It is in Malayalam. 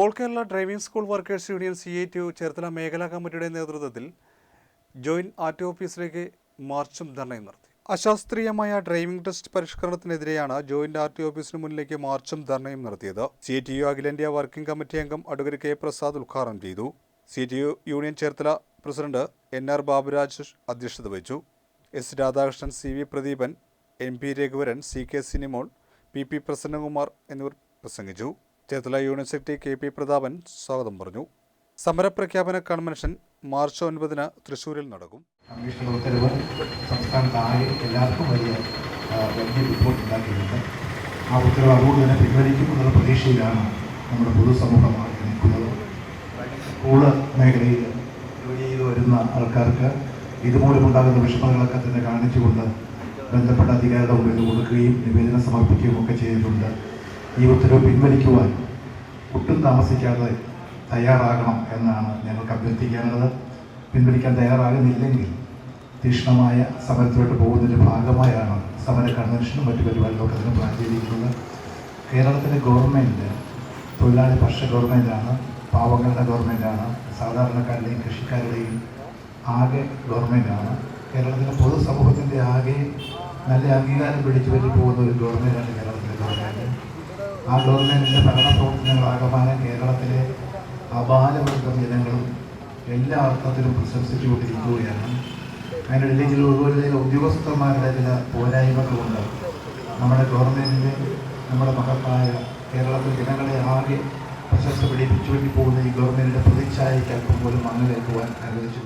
All Kerala driving school workers union C I T U Cherthala മേഖലാ കമ്മിറ്റിയുടെ നേതൃത്വത്തിൽ ജോയിന്റ് ആർ ടി ഓഫീസിലേക്ക് മാർച്ചും ധർണയും നടത്തി. അശാസ്ത്രീയമായ ഡ്രൈവിംഗ് ടെസ്റ്റ് പരിഷ്കരണത്തിനെതിരെയാണ് ജോയിന്റ് ആർ ടി ഓഫീസിന് മുന്നിലേക്ക് മാർച്ചും ധർണയും നടത്തിയത്. സി ടി യു അഖിലേന്ത്യാ വർക്കിംഗ് കമ്മിറ്റി അംഗം അഡ്വക്കേറ്റ് കെ പ്രസാദ് ഉദ്ഘാടനം ചെയ്തു. C T U union Cherthala president N R Baburaj അധ്യക്ഷത വഹിച്ചു. S Radhakrishnan C V Pradeepan M P Raghuvaran C K Sinimol P P Prasannakumar എന്നിവർ പ്രസംഗിച്ചു. Cherthala university secretary K P Prathapan സ്വാഗതം പറഞ്ഞു. സമരപ്രഖ്യാപന കൺവെൻഷൻ മാർച്ച് ഒൻപതിന് തൃശൂരിൽ നടക്കും. കമ്മീഷണർ ഉത്തരവ് സംസ്ഥാനത്താകെ എല്ലാവർക്കും വലിയ വലിയ റിപ്പോർട്ട് ആ ഉത്തരവ് അതുകൊണ്ട് തന്നെ പിൻവലിക്കുമെന്നുള്ള പ്രതീക്ഷയിലാണ് നമ്മുടെ പൊതുസമൂഹമായി നിൽക്കുന്നത്. സ്കൂൾ മേഖലയിൽ ജോലി ചെയ്ത് വരുന്ന ആൾക്കാർക്ക് ഇതുമൂലമുണ്ടാകുന്ന വിഷമങ്ങളൊക്കെ തന്നെ കാണിച്ചുകൊണ്ട് ബന്ധപ്പെട്ട അധികാരികളുടെ മുമ്പിൽ കൊടുക്കുകയും നിവേദനം സമർപ്പിക്കുകയും ഒക്കെ ചെയ്തിട്ടുണ്ട്. ഈ ഉത്തരവ് പിൻവലിക്കുവാൻ ഒട്ടും താമസിക്കാതെ തയ്യാറാകണം എന്നാണ് ഞങ്ങൾക്ക് അഭ്യർത്ഥിക്കാനുള്ളത്. പിൻവലിക്കാൻ തയ്യാറാകുന്നില്ലെങ്കിൽ തീക്ഷ്ണമായ സമരത്തിലോട്ട് പോകുന്നതിന്റെ ഭാഗമായാണ് സമര കൺവെൻഷനും മറ്റു പരിപാടികളൊക്കെ അതിന് പ്ലാൻ ചെയ്തിരിക്കുന്നത് കേരളത്തിലെ ഗവൺമെന്റ് തൊഴിലാളി പക്ഷ ഗവൺമെന്റാണ് പാവങ്ങളുടെ ഗവൺമെന്റാണ് സാധാരണക്കാരുടെയും കൃഷിക്കാരുടെയും ആകെ ഗവൺമെന്റാണ് കേരളത്തിലെ പൊതുസമൂഹത്തിന്റെ ആകെ നല്ല അംഗീകാരം പിടിച്ചു പറ്റി പോകുന്ന ഒരു ഗവൺമെന്റാണ് ഗവൺമെന്റ് ആ ഗവൺമെന്റിന്റെ ഭരണ പ്രവർത്തനങ്ങളാകമാനം കേരളത്തിലെ അപാലവർഗം ജനങ്ങളും എല്ലാ അർത്ഥത്തിലും പ്രശംസിച്ചുകൊണ്ടിരിക്കുകയാണ്. അതിനിടയിൽ ഒരുപോലെ ഉദ്യോഗസ്ഥന്മാരുടെ ചില പോരായ്മകളുണ്ട് നമ്മുടെ ഗവൺമെന്റിന്റെ നമ്മുടെ മഹത്തായ കേരളത്തിൽ ജനങ്ങളെ ആകെ പ്രശസ്ത പിടിപ്പിച്ചു വേണ്ടി പോകുന്ന ഈ ഗവൺമെന്റിന്റെ പ്രതിച്ഛായയ്ക്ക് അല്പം പോലും മങ്ങലേക്കുവാൻ അനുവദിച്ചു